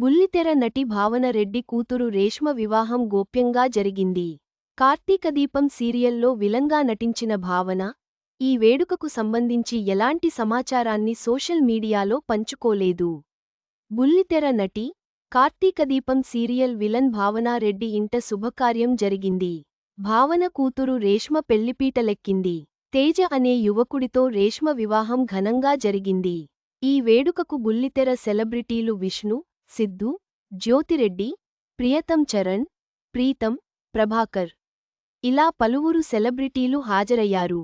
బుల్లితెర నటి భావన రెడ్డి కూతురు రేష్మ వివాహం గోప్యంగా జరిగింది. కార్తీకదీపం సీరియల్లో విలంగా నటించిన భావన ఈ వేడుకకు సంబంధించి ఎలాంటి సమాచారాన్ని సోషల్ మీడియాలో పంచుకోలేదు. బుల్లితెర నటి కార్తీకదీపం సీరియల్ విలన్ భావనారెడ్డి ఇంట శుభకార్యం జరిగింది. భావన కూతురు రేష్మ పెళ్ళిపీటలెక్కింది. తేజ అనే యువకుడితో రేష్మ వివాహం ఘనంగా జరిగింది. ఈ వేడుకకు బుల్లితెర సెలబ్రిటీలు విష్ణు సిద్ధు జ్యోతిరెడ్డి ప్రియతం చరణ్ ప్రీతం ప్రభాకర్. ఇలా పలువురు సెలబ్రిటీలు హాజరయ్యారు.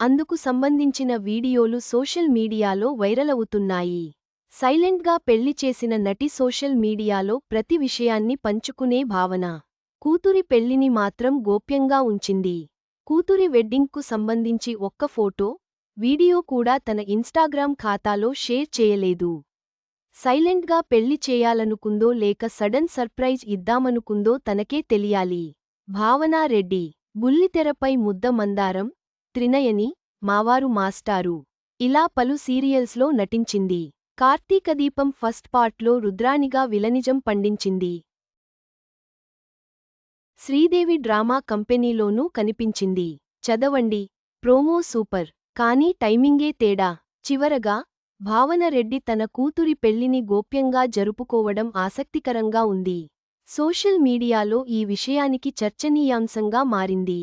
అందుకు సంబంధించిన వీడియోలు సోషల్ మీడియాలో వైరలవుతున్నాయి. సైలెంట్గా పెళ్ళి చేసిన నటి సోషల్ మీడియాలో ప్రతి విషయాన్ని పంచుకునే భావన. కూతురి పెళ్ళిని మాత్రం గోప్యంగా ఉంచింది. కూతురి వెడ్డింగ్కు సంబంధించి ఒక్క ఫోటో వీడియో కూడా తన ఇన్స్టాగ్రామ్ ఖాతాలో షేర్ చేయలేదు. సైలెంట్గా పెళ్ళి చేయాలనుకుందో లేక సడన్ సర్ప్రైజ్ ఇద్దామనుకుందో తనకే తెలియాలి. భావనారెడ్డి బుల్లితెరపై ముద్ద మందారం త్రినయని మావారు మాస్టారు. ఇలా పలు సీరియల్స్లో నటించింది. కార్తీకదీపం ఫస్ట్ పార్ట్లో రుద్రానిగా విలనిజం పండించింది. శ్రీదేవి డ్రామా కంపెనీలోనూ కనిపించింది. చదవండి. Promo super. కానీ టైమింగే తేడా. చివరగా భావనరెడ్డి తన కూతురి పెళ్ళిని గోప్యంగా జరుపుకోవడం ఆసక్తికరంగా ఉంది. సోషల్ మీడియాలో ఈ విషయానికి చర్చనీయాంశంగా మారింది.